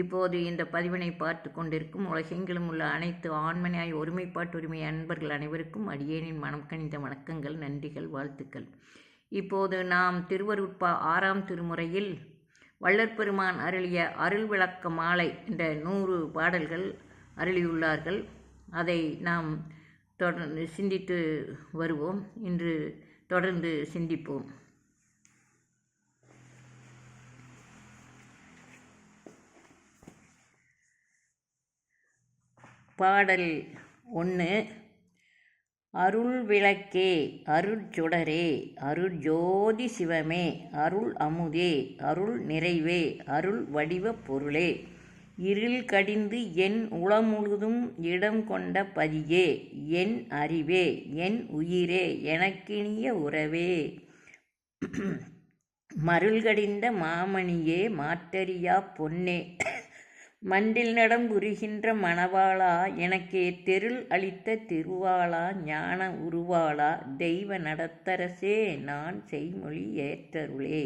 இப்போது இந்த பதிவினை பார்த்து கொண்டிருக்கும் உலகெங்கிலும் உள்ள அனைத்து ஆண்மனையாய் ஒருமைப்பாட்டுரிமை அன்பர்கள் அனைவருக்கும் அடியேனின் மனம் கணிந்த வணக்கங்கள் நன்றிகள் வாழ்த்துக்கள். இப்போது நாம் திருவருட்பா ஆறாம் திருமுறையில் வள்ளற்பெருமான் அருளிய அருள் விளக்க மாலை என்ற நூறு பாடல்கள் அருளியுள்ளார்கள். அதை நாம் தொடர்ந்து சிந்தித்து வருவோம். இன்று தொடர்ந்து சிந்திப்போம். பாடல் ஒன்று அருள் விளக்கே அருட்சுடரே அருட்ஜோதி சிவமே அருள் அமுதே அருள் நிறைவே அருள் வடிவ பொருளே. இருள் கடிந்து என் உளமுழுதும் இடம் கொண்ட பதியே என் அறிவே என் உயிரே எனக்கினிய உறவே. மருள்கடிந்த மாமணியே மாட்டறியா பொன்னே. மண்டில் நடம் புரிகின்ற மணவாளா எனக்கே தெருள் அளித்த திருவாளா ஞான உருவாளா தெய்வ நடத்தரசே நான் செய்மொழி ஏற்றருளே.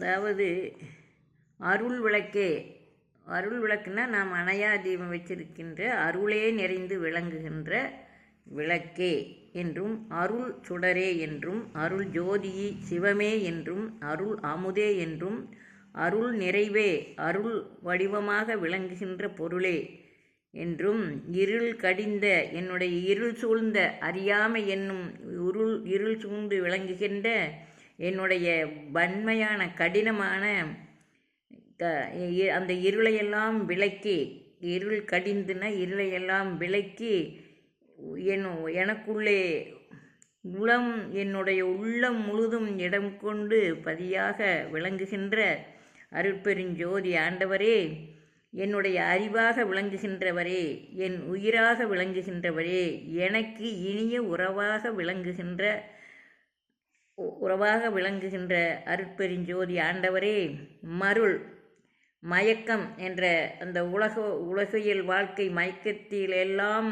அதாவது அருள் விளக்கே அருள் விளக்குனா நாம் அணையா தீபம் வச்சிருக்கின்ற அருளே நிறைந்து விளங்குகின்ற விளக்கே என்றும் அருள் சுடரே என்றும் அருள் ஜோதி சிவமே என்றும் அருள் அமுதே என்றும் அருள் நிறைவே அருள் வடிவமாக விளங்குகின்ற பொருளே என்றும் இருள் கடிந்த என்னுடைய இருள் சூழ்ந்த அறியாமை என்னும் உருள் இருள் சூழ்ந்து விளங்குகின்ற என்னுடைய வன்மையான கடினமான அந்த இருளையெல்லாம் விளக்கி இருள் கடிந்துன இருளையெல்லாம் விளக்கி என் எனக்குள்ளே உளம் என்னுடைய உள்ளம் முழுதும் இடம் கொண்டு பதியாக விளங்குகின்ற அருட்பெருஞ்சோதி ஆண்டவரே என்னுடைய அறிவாக விளங்குகின்றவரே என் உயிராக விளங்குகின்றவரே எனக்கு இனிய உறவாக விளங்குகின்ற உறவாக விளங்குகின்ற அருட்பெருஞ்சோதி ஆண்டவரே மருள் மயக்கம் என்ற அந்த உலக உலகியல் வாழ்க்கை மயக்கத்திலெல்லாம்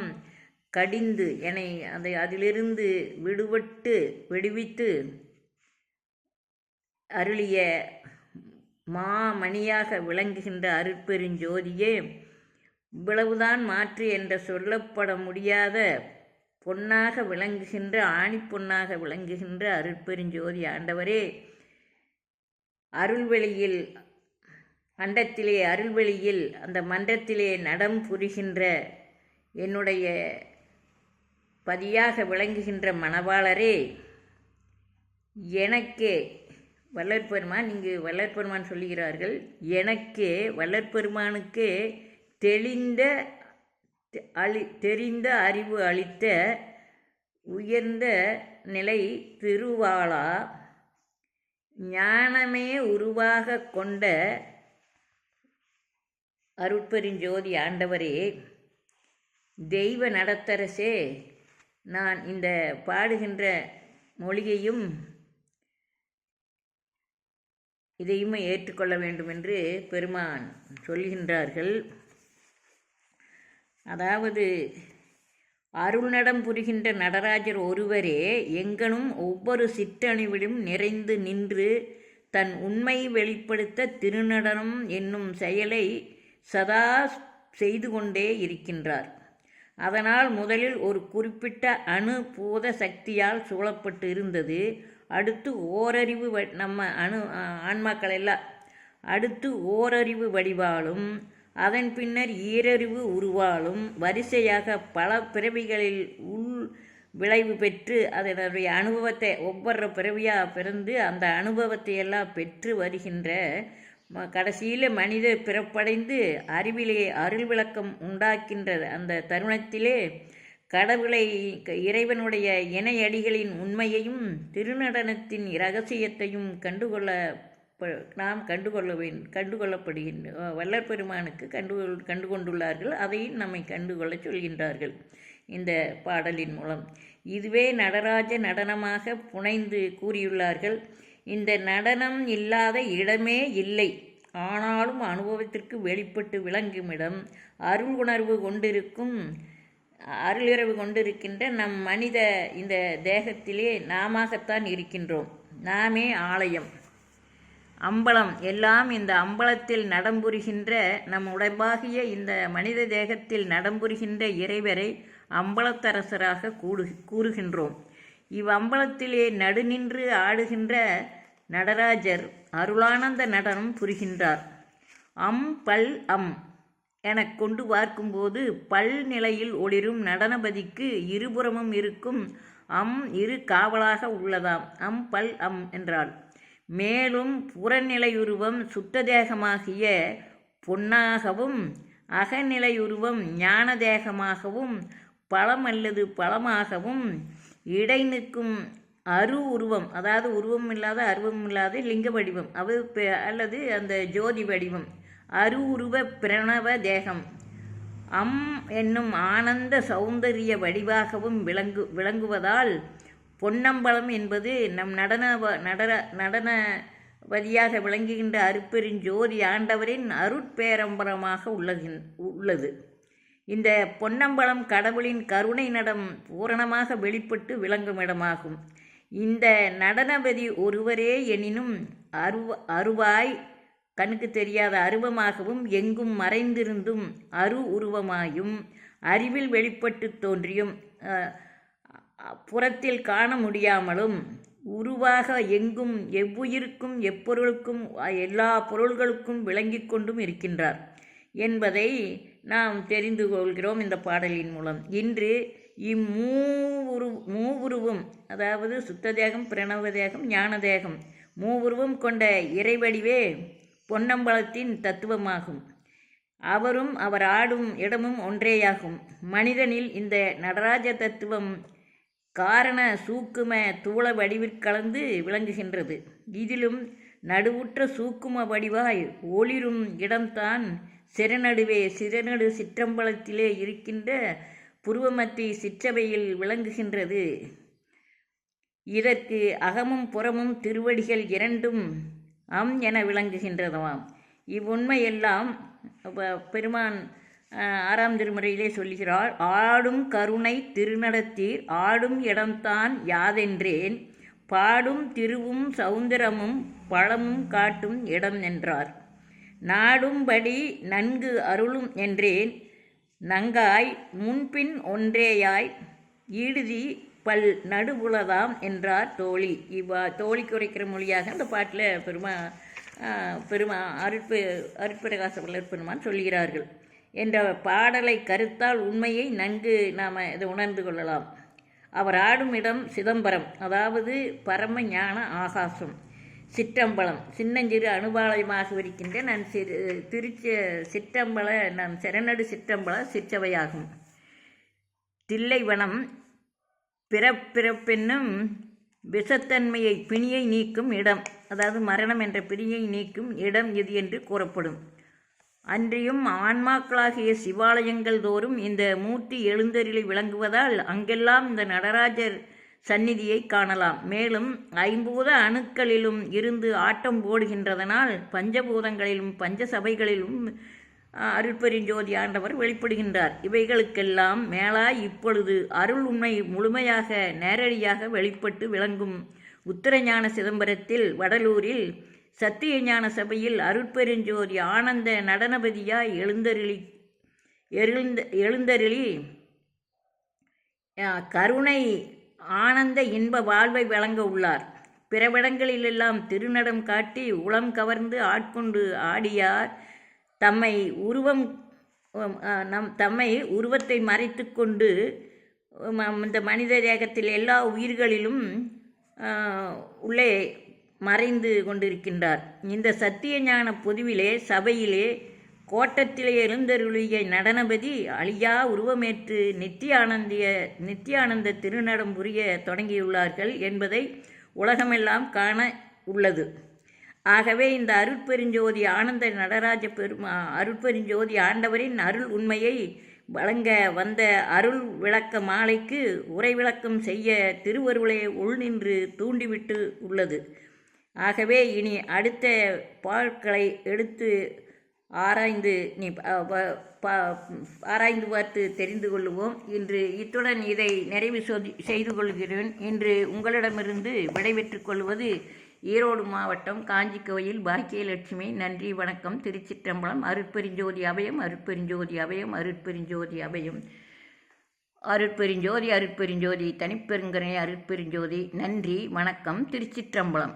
கடிந்து என்னை அதை அதிலிருந்து விடுபட்டு விடுவித்து அருளிய மாமணியாக விளங்குகின்ற அருட்பெருஞ்சோதியே இவ்வளவுதான் மாற்று என்ற சொல்லப்பட முடியாத பொன்னாக விளங்குகின்ற ஆணி பொன்னாக விளங்குகின்ற அருட்பெருஞ்சோதி ஆண்டவரே அருள்வெளியில் அண்டத்திலே அருள்வெளியில் அந்த மன்றத்திலே நடம் புரிகின்ற என்னுடைய பதியாக விளங்குகின்ற மணவாளரே எனக்கே வல்லற்பெருமான் இங்கு வல்லற்பெருமான் சொல்லுகிறார்கள் எனக்கே வல்லற்பெருமானுக்கே தெளிந்த தெரிந்த அறிவு அளித்த உயர்ந்த நிலை திருவாளா ஞானமே உருவாக கொண்ட அருட்பெருஞ்சோதி ஆண்டவரே தெய்வ நடத்தரசே நான் இந்த பாடுகின்ற மொழியையும் இதையுமே ஏற்றுக்கொள்ள வேண்டும் என்று பெருமான் சொல்கின்றார்கள். அதாவது அருள்நடம் புரிகின்ற நடராஜர் ஒருவரே எங்கனும் ஒவ்வொரு சிற்றணிவிலும் நிறைந்து நின்று தன் உண்மை வெளிப்படுத்த திருநடனம் என்னும் செயலை சதா செய்து கொண்டே இருக்கின்றார். அதனால் முதலில் ஒரு குறிப்பிட்ட அணு பூத சக்தியால் சூழப்பட்டு இருந்தது. அடுத்து ஓரறிவு நம்ம அணு ஆன்மாக்கள் எல்லாம் அடுத்து ஓரறிவு வடிவாலும் அதன் பின்னர் ஈரறிவு உருவாலும் வரிசையாக பல பிறவிகளில் உள் விளைவு பெற்று அதனுடைய அனுபவத்தை ஒவ்வொரு பிறவியாக பிறந்து அந்த அனுபவத்தை எல்லாம் பெற்று வருகின்ற கடைசியில் மனித பிறப்படைந்து அறிவிலே அருள் விளக்கம் உண்டாக்கின்ற அந்த தருணத்திலே கடவுளை இறைவனுடைய இணையடிகளின் உண்மையையும் திருநடனத்தின் இரகசியத்தையும் கண்டுகொள்ள நாம் கண்டுகொள்ளவேன் கண்டுகொள்ளப்படுகின்ற வள்ளற் பெருமானுக்கு கண்டு கண்டு கொண்டுள்ளார்கள் அதையும் நம்மை கண்டுகொள்ள சொல்கின்றார்கள். இந்த பாடலின் மூலம். இதுவே நடராஜ நடனமாக புனைந்து கூறியுள்ளார்கள். இந்த நடனம் இல்லாத இடமே இல்லை. ஆனாலும் அனுபவத்திற்கு வெளிப்பட்டு விளங்கும் இடம். அருள் உணர்வு கொண்டிருக்கும் அருளிரவு கொண்டிருக்கின்ற நம் மனித இந்த தேகத்திலே நாமத்தான் இருக்கின்றோம். நாமே ஆலயம். அம்பலம். எல்லாம் இந்த அம்பலத்தில் நடம்புரிகின்ற நம் உடம்பாகிய இந்த மனித தேகத்தில் நடம்புரிகின்ற இறைவரை அம்பலத்தரசராக கூடு கூறுகின்றோம். இவ்வம்பலத்திலே நடுநின்று ஆடுகின்ற நடராஜர் அருளானந்த நடனம் புரிகின்றார். அம் பல் அம் எனக் கொண்டு பார்க்கும்போது பல் நிலையில் ஒளிரும் நடனபதிக்கு இருபுறமும் இருக்கும் அம் இரு காவலாக உள்ளதாம். அம் பல் அம் என்றாள். மேலும் புறநிலையுருவம் சுத்ததேகமாகிய பொன்னாகவும் அகநிலையுருவம் ஞான தேகமாகவும் பழம் அல்லது பழமாகவும் இடை அரு உருவம் அதாவது உருவம் இல்லாத அருவம் இல்லாத லிங்க வடிவம் அது அல்லது அந்த ஜோதி வடிவம் அரு உருவ பிரணவ தேகம். அம் என்னும் ஆனந்த சௌந்தரிய வடிவாகவும் விளங்கு விளங்குவதால் பொன்னம்பலம் என்பது நம் நடன நடன நடனவதியாக விளங்குகின்ற அருப்பெருஞ்சோதி ஆண்டவரின் அருட்பேரம்பரமாக உள்ளது உள்ளது. இந்த பொன்னம்பலம் கடவுளின் கருணை நடம் பூரணமாக வெளிப்பட்டு விளங்கும் இடமாகும். இந்த நடனபதி ஒருவரே எனினும் அருவ அருவாய் கண்ணுக்கு தெரியாத அருவமாகவும் எங்கும் மறைந்திருந்தும் அரு உருவமாயும் அறிவில் வெளிப்பட்டு தோன்றியும் புறத்தில் காண முடியாமலும் உருவாக எங்கும் எவ்வுயிருக்கும் எப்பொருளுக்கும் எல்லா பொருள்களுக்கும் விளங்கி கொண்டும் இருக்கின்றார் என்பதை நாம் தெரிந்து கொள்கிறோம் இந்த பாடலின் மூலம். இன்று இம்மூவுரு மூவுருவும் அதாவது சுத்த தேகம் பிரணவ தேகம் ஞான தேகம் மூவுருவம் கொண்ட இறைவடிவே பொன்னம்பலத்தின் தத்துவமாகும். அவரும் அவர் ஆடும் இடமும் ஒன்றேயாகும். மனிதனில் இந்த நடராஜ தத்துவம் காரண சூக்கும தூள வடிவிற்கலந்து விளங்குகின்றது. இதிலும் நடுவுற்ற சூக்கும வடிவாய் ஒளிரும் இடம்தான் சிறநடுவே சிறநடு சிற்றம்பலத்திலே இருக்கின்ற புருவமத்தி சிற்றவையில் விளங்குகின்றது. இதற்கு அகமும் புறமும் திருவடிகள் இரண்டும் அம் என விளங்குகின்றதாம் இவ்வுண்மையெல்லாம் பெருமான் ஆறாம் திருமுறையிலே சொல்கிறாள் ஆடும் கருணை திருநடத்தீர் ஆடும் இடம்தான் யாதென்றேன் பாடும் திருவும் சௌந்தரமும் பழமும் காட்டும் இடம் என்றார். நாடும்படி நன்கு அருளும் என்றேன் நங்காய் முன்பின் ஒன்றேயாய் ஈடுதி பல் நடுவுலதாம் என்றார் தோழி. இவ்வா தோழி குறைக்கிற மொழியாக அந்த பாட்டில் பெருமா பெருமா அருட்பு அருட்பிரகாச வல்லர் பெருமான் சொல்கிறார்கள் என்ற பாடலை கருத்தால் உண்மையை நன்கு நாம் இதை உணர்ந்து கொள்ளலாம். அவர் ஆடும் இடம் சிதம்பரம் அதாவது பரம ஞான ஆகாசம் சிற்றம்பலம். சின்னஞ்சிறு அனுபாலயமாக இருக்கின்ற நான் சிறு திருச்ச சிற்றம்பல நான் செரநடு சிற்றம்பல சிற்றவையாகும். தில்லைவனம் பிறப்பிறப்பென்னும் விஷத்தன்மையை பிணியை நீக்கும் இடம் அதாவது மரணம் என்ற பிணியை நீக்கும் இடம் இது என்று கூறப்படும். அன்றியும் ஆன்மாக்களாகிய சிவாலயங்கள் தோறும் இந்த மூர்த்தி எழுந்தருளி விளங்குவதால் அங்கெல்லாம் இந்த நடராஜர் சந்நிதியை காணலாம். மேலும் ஐம்பூத அணுக்களிலும் இருந்து ஆட்டம் போடுகின்றதனால் பஞ்சபூதங்களிலும் பஞ்சசபைகளிலும் அருட்பெருஞ்சோதி ஆண்டவர் வெளிப்படுகின்றார். இவைகளுக்கெல்லாம் மேலாய் இப்பொழுது அருள் உண்மை முழுமையாக நேரடியாக வெளிப்பட்டு விளங்கும் உத்தரஞான சிதம்பரத்தில் வடலூரில் சத்திய ஞான சபையில் அருட்பெருஞ்சோதி ஆனந்த நடனபதியாய் எழுந்தருளி எழுந்த எழுந்தருளி கருணை ஆனந்த இன்ப வாழ்வை வழங்க உள்ளார். பிறவிடங்களிலெல்லாம் திருநடம் காட்டி உளம் கவர்ந்து ஆட்கொண்டு ஆடியார். தம்மை உருவம் நம் தம்மை உருவத்தை மறைத்து கொண்டு இந்த மனித தேகத்தில் எல்லா உயிர்களிலும் உள்ளே மறைந்து கொண்டிருக்கின்றார். இந்த சத்திய ஞான பொதுவிலே சபையிலே கோட்டத்திலே எழுந்தருளிய நடனபதி அழியா உருவமேற்று நித்தியானந்திய நித்தியானந்த திருநடம் புரிய தொடங்கியுள்ளார்கள் என்பதை உலகமெல்லாம் காண உள்ளது. ஆகவே இந்த அருட்பெருஞ்சோதி ஆனந்த நடராஜ பெருமா அருட்பெருஞ்சோதி ஆண்டவரின் அருள் உண்மையை வழங்க வந்த அருள் விளக்க மாலைக்கு உரை விளக்கம் செய்ய திருவருளை உள்நின்று தூண்டிவிட்டு உள்ளது. ஆகவே இனி அடுத்த பாட்களை எடுத்து ஆராய்ந்து நீ ப- ப- ஆராய்ந்து பார்த்து தெரிந்து கொள்ளுவோம். இன்று இத்துடன் இதை நிறைவு செய்து கொள்கிறேன். இன்று உங்களிடமிருந்து விடைபெற்றுக் கொள்வது ஈரோடு மாவட்டம் காஞ்சி கோயில் பாக்கியலட்சுமி. நன்றி வணக்கம். திருச்சிற்றம்பலம் அருட்பெருஞ்சோதி அபயம் அருட்பெருஞ்சோதி அபயம் அருட்பெருஞ்சோதி அபயம். அருட்பெருஞ்சோதி அருட்பெருஞ்சோதி தனிப்பெருங்கனை அருட்பெருஞ்சோதி. நன்றி வணக்கம். திருச்சிற்றம்பலம்.